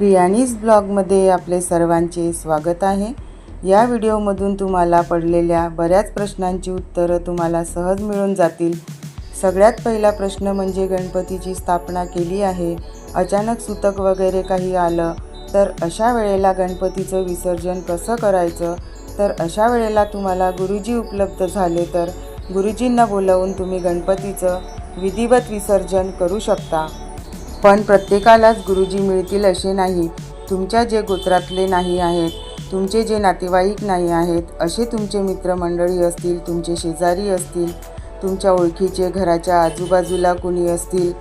प्रियानीज ब्लॉगमध्ये आपले सर्वांचे स्वागत आहे. या व्हिडिओमधून तुम्हाला पडलेल्या बऱ्याच प्रश्नांची उत्तरं तुम्हाला सहज मिळून जातील. सगळ्यात पहिला प्रश्न म्हणजे गणपतीची स्थापना केली आहे. अचानक सुतक वगैरे काही आलं तर अशा वेळेला गणपतीचं विसर्जन कसं करायचं? तर अशा वेळेला तुम्हाला गुरुजी उपलब्ध झाले तर गुरुजींना बोलावून तुम्ही गणपतीचं विधिवत विसर्जन करू शकता. पण प्रत्येकालाच गुरुजी मिळतील असे नाही. तुमच्या जे गोत्रातले नाही आहेत तुमचे जे नातेवाईक नाही आहेत असे तुमचे मित्रमंडळी असतील तुमचे शेजारी असतील तुमच्या ओळखीचे घराच्या आजूबाजूला कुणी असतील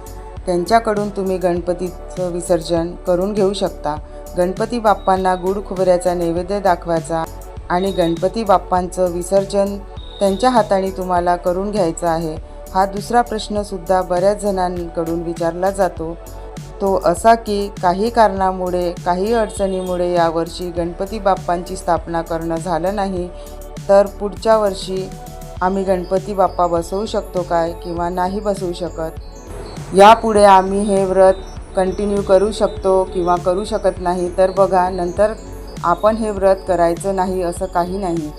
त्यांच्याकडून तुम्ही गणपतीचं विसर्जन करून घेऊ शकता. गणपती बाप्पांना गुड खोबऱ्याचा नैवेद्य दाखवायचा आणि गणपती बाप्पांचं विसर्जन त्यांच्या हाताने तुम्हाला करून घ्यायचं आहे. हा दुसरा प्रश्नसुद्धा बऱ्याच जणांकडून विचारला जातो. तो असा की काही कारणामुळे काही अडचणीमुळे यावर्षी गणपती बाप्पांची स्थापना करणं झालं नाही तर पुढच्या वर्षी आम्ही गणपती बाप्पा बसवू शकतो काय किंवा नाही बसवू शकत? यापुढे आम्ही हे व्रत कंटिन्यू करू शकतो किंवा करू शकत नाही तर बघा नंतर आपण हे व्रत करायचं नाही असं काही नाही.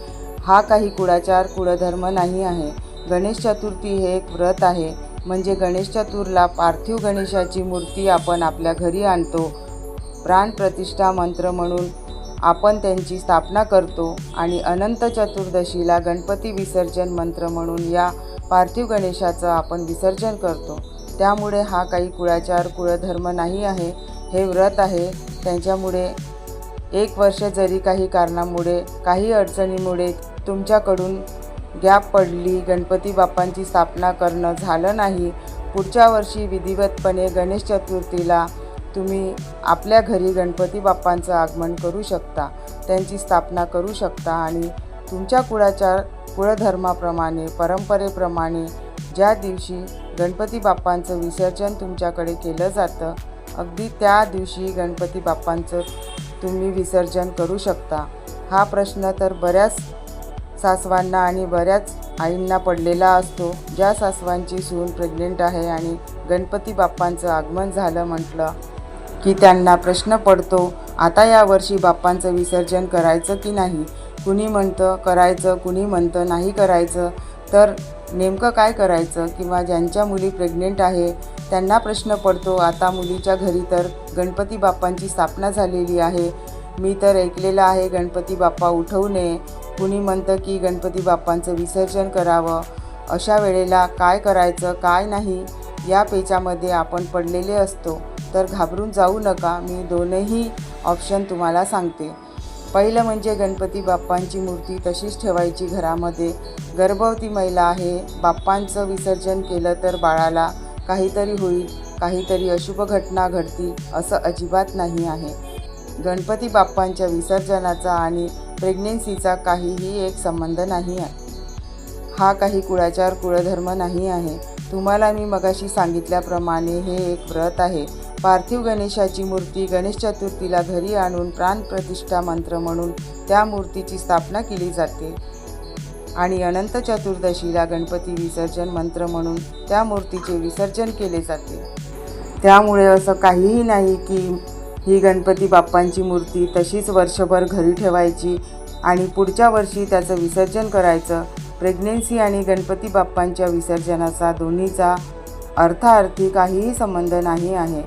हा काही कुळाचार कुळधर्म नाही आहे. गणेश चतुर्थी हे एक व्रत आहे. म्हणजे गणेश चतुरला पार्थिव गणेशाची मूर्ती आपण आपल्या घरी आणतो. प्राणप्रतिष्ठा मंत्र म्हणून आपण त्यांची स्थापना करतो. आणि अनंत चतुर्दशीला गणपती विसर्जन मंत्र म्हणून या पार्थिव गणेशाचं आपण विसर्जन करतो. त्यामुळे हा काही कुळाचार कुळधर्म नाही आहे. हे व्रत आहे. त्यांच्यामुळे एक वर्ष जरी काही कारणामुळे काही अडचणीमुळे तुमच्याकडून गॅप पडली गणपती बाप्पांची स्थापना करणं झालं नाही. पुढच्या वर्षी विधिवतपणे गणेश चतुर्थीला तुम्ही आपल्या घरी गणपती बाप्पांचं आगमन करू शकता. त्यांची स्थापना करू शकता आणि तुमच्या कुळाच्या कुळधर्माप्रमाणे परंपरेप्रमाणे ज्या दिवशी गणपती बाप्पांचं विसर्जन तुमच्याकडे केलं जातं अगदी त्या दिवशी गणपती बाप्पांचं तुम्ही विसर्जन करू शकता. हा प्रश्न तर बऱ्याच सासवांना आणि बऱ्याच आईंना पडलेला असतो. ज्या सासवांची सून प्रेग्नेंट आहे आणि गणपती बाप्पांचं आगमन झालं म्हटलं की त्यांना प्रश्न पडतो आता यावर्षी बाप्पांचं विसर्जन करायचं की नाही? कुणी म्हणतं करायचं कुणी म्हणतं नाही करायचं? तर नेमकं काय करायचं? किंवा ज्यांच्या मुली प्रेग्नेंट आहे त्यांना प्रश्न पडतो आता मुलीच्या घरी तर गणपती बाप्पांची स्थापना झालेली आहे. मी तर ऐकलेलं आहे गणपती बाप्पा उठवू नये. कुणी म्हणतं की गणपती बाप्पांचं विसर्जन करावं अशा वेळेला काय करायचं काय नाही या पेचामध्ये आपण पडलेले असतो. तर घाबरून जाऊ नका मी दोनही ऑप्शन तुम्हाला सांगते. पहिलं म्हणजे गणपती बाप्पांची मूर्ती तशीच ठेवायची घरामध्ये. गर्भवती महिला आहे बाप्पांचं विसर्जन केलं तर बाळाला काहीतरी होईल काहीतरी अशुभ घटना घडतील असं अजिबात नाही आहे. गणपती बाप्पांच्या विसर्जनाचा आणि प्रेग्नेन्सीचा काहीही एक संबंध नाही आहे. हा काही कुळाचार कुळधर्म नाही आहे. तुम्हाला मी मगाशी सांगितल्याप्रमाणे हे एक व्रत आहे. पार्थिव गणेशाची मूर्ती गणेश चतुर्थीला घरी आणून प्राणप्रतिष्ठा मंत्र म्हणून त्या मूर्तीची स्थापना केली जाते. आणि अनंत चतुर्दशीला गणपती विसर्जन मंत्र म्हणून त्या मूर्तीचे विसर्जन केले जाते. त्यामुळे असं काहीही नाही की ही गणपती बाप्पांची मूर्ती तशीच वर्षभर घरी ठेवायची आणि पुढच्या वर्षी त्याचं विसर्जन करायचं. प्रेग्नेन्सी आणि गणपती बाप्पांच्या विसर्जनाचा दोन्हीचा अर्थार्थी काहीही संबंध नाही आहे.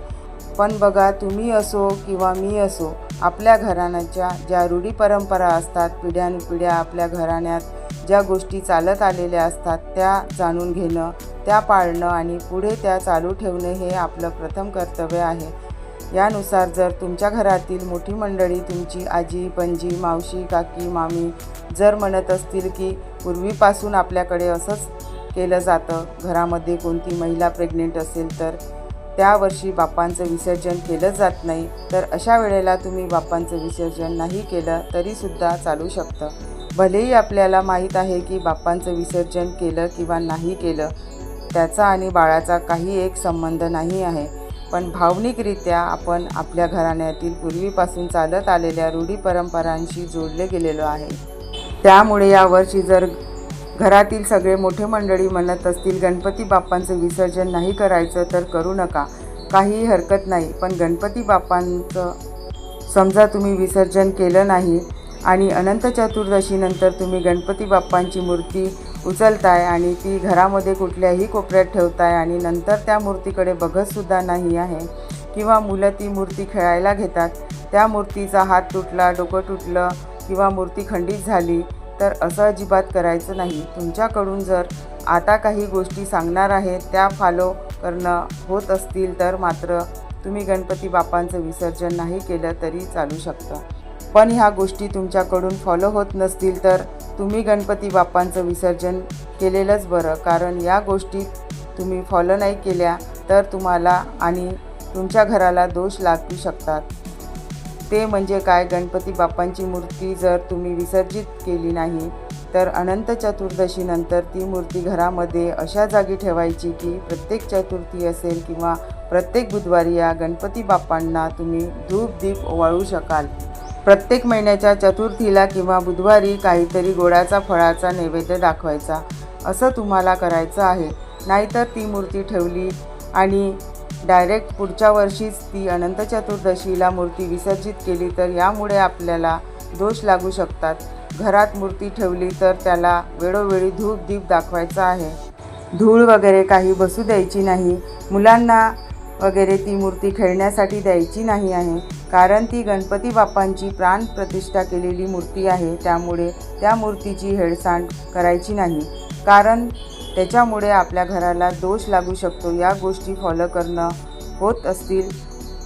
पण बघा तुम्ही असो किंवा मी असो आपल्या घराण्याच्या ज्या रूढी परंपरा असतात पिढ्यानपिढ्या आपल्या घराण्यात ज्या गोष्टी चालत आलेल्या असतात त्या जाणून घेणं त्या पाळणं आणि पुढे त्या चालू ठेवणे हे आपलं प्रथम कर्तव्य आहे. यानुसार जर तुमच्या घरातील मोठी मंडळी तुमची आजी पणजी मावशी काकी मामी जर म्हणत असतील की पूर्वीपासून आपल्याकडे असंच केलं जातं घरामध्ये कोणती महिला प्रेग्नेंट असेल तर त्या वर्षी बाप्पांचं विसर्जन केलं जात नाही तर अशा वेळेला तुम्ही बाप्पांचं विसर्जन नाही केलं तरीसुद्धा चालू शकतं. भलेही आपल्याला माहीत आहे की बाप्पांचं विसर्जन केलं किंवा नाही केलं त्याचा आणि बाळाचा काही एक संबंध नाही आहे. पण भावनिकरित्या आपण आपल्या घराण्यातील पूर्वीपासून चालत आलेल्या रूढी परंपरांशी जोडले गेलेलो आहे. त्यामुळे यावर्षी जर घरातील सगळे मोठे मंडळी म्हणत असतील गणपती बाप्पांचं विसर्जन नाही करायचं तर करू नका. काहीही हरकत नाही. पण गणपती बाप्पांचं समजा तुम्ही विसर्जन केलं नाही आणि अनंत चतुर्दशीनंतर तुम्ही गणपती बाप्पांची मूर्ती उचलताय आणि ती घरामध्ये कुठल्याही कोपऱ्यात ठेवताय आणि नंतर त्या मूर्तीकडे बघतसुद्धा नाही आहे किंवा मुलं ती मूर्ती खेळायला घेतात. त्या मूर्तीचा हात तुटला डोकं तुटलं किंवा मूर्ती खंडित झाली तर असं अजिबात करायचं नाही. तुमच्याकडून जर आता काही गोष्टी सांगणार आहे त्या फॉलो करणं होत असतील तर मात्र तुम्ही गणपती बाप्पांचं विसर्जन नाही केलं तरी चालू शकतं. पण ह्या गोष्टी तुमच्याकडून फॉलो होत नसतील तर तुम्ही गणपती बाप्पांचं विसर्जन केलेलंच बरं कारण या गोष्टी तुम्ही फॉलो नाही केल्या तर तुम्हाला आणि तुमच्या घराला दोष लागू शकतात. ते म्हणजे काय? गणपती बाप्पांची मूर्ती जर तुम्ही विसर्जित केली नाही तर अनंत चतुर्दशीनंतर ती मूर्ती घरामध्ये अशा जागी ठेवायची की प्रत्येक चतुर्थी असेल किंवा प्रत्येक बुधवारी या गणपती बाप्पांना तुम्ही धूप दीप ओवाळू शकाल. प्रत्येक महिन्याच्या चतुर्थीला किंवा बुधवारी काहीतरी गोडाचा फळाचा नैवेद्य दाखवायचा असं तुम्हाला करायचं आहे. नाहीतर ती मूर्ती ठेवली आणि डायरेक्ट पुढच्या वर्षीच ती अनंत चतुर्दशीला मूर्ती विसर्जित केली तर यामुळे आपल्याला दोष लागू शकतात. घरात मूर्ती ठेवली तर त्याला वेळोवेळी धूप दीप दाखवायचा आहे. धूळ वगैरे काही बसू द्यायची नाही. मुलांना वगैरे ती मूर्ती खेळण्यासाठी द्यायची नाही आहे. कारण ती गणपती बाप्पांची प्राण प्रतिष्ठा केलेली मूर्ती आहे त्यामुळे त्या मूर्तीची हेळसांड करायची नाही. कारण त्याच्यामुळे आपल्या घराला दोष लागू शकतो या गोष्टी फॉलो करणं होत असतील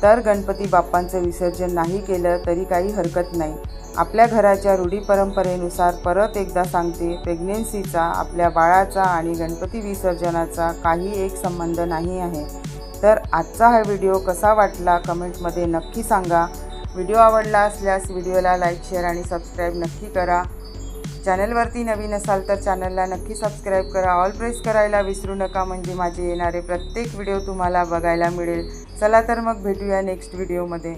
तर गणपती बाप्पांचं विसर्जन नाही केलं तरी काही हरकत नाही. आपल्या घराच्या रूढी परंपरेनुसार परत एकदा सांगते प्रेग्नेन्सीचा आपल्या बाळाचा आणि गणपती विसर्जनाचा काही एक संबंध नाही आहे. तर आजचा हा व्हिडिओ कसा वाटला कमेंटमध्ये नक्की सांगा. व्हिडिओ आवडला असल्यास व्हिडिओला लाईक शेअर आणि सबस्क्राईब नक्की करा. चॅनलवरती नवीन असाल तर चॅनलला नक्की सबस्क्राईब करा. ऑल प्रेस करायला विसरू नका म्हणजे माझे येणारे प्रत्येक व्हिडिओ तुम्हाला बघायला मिळेल. चला तर मग भेटूया नेक्स्ट व्हिडिओमध्ये.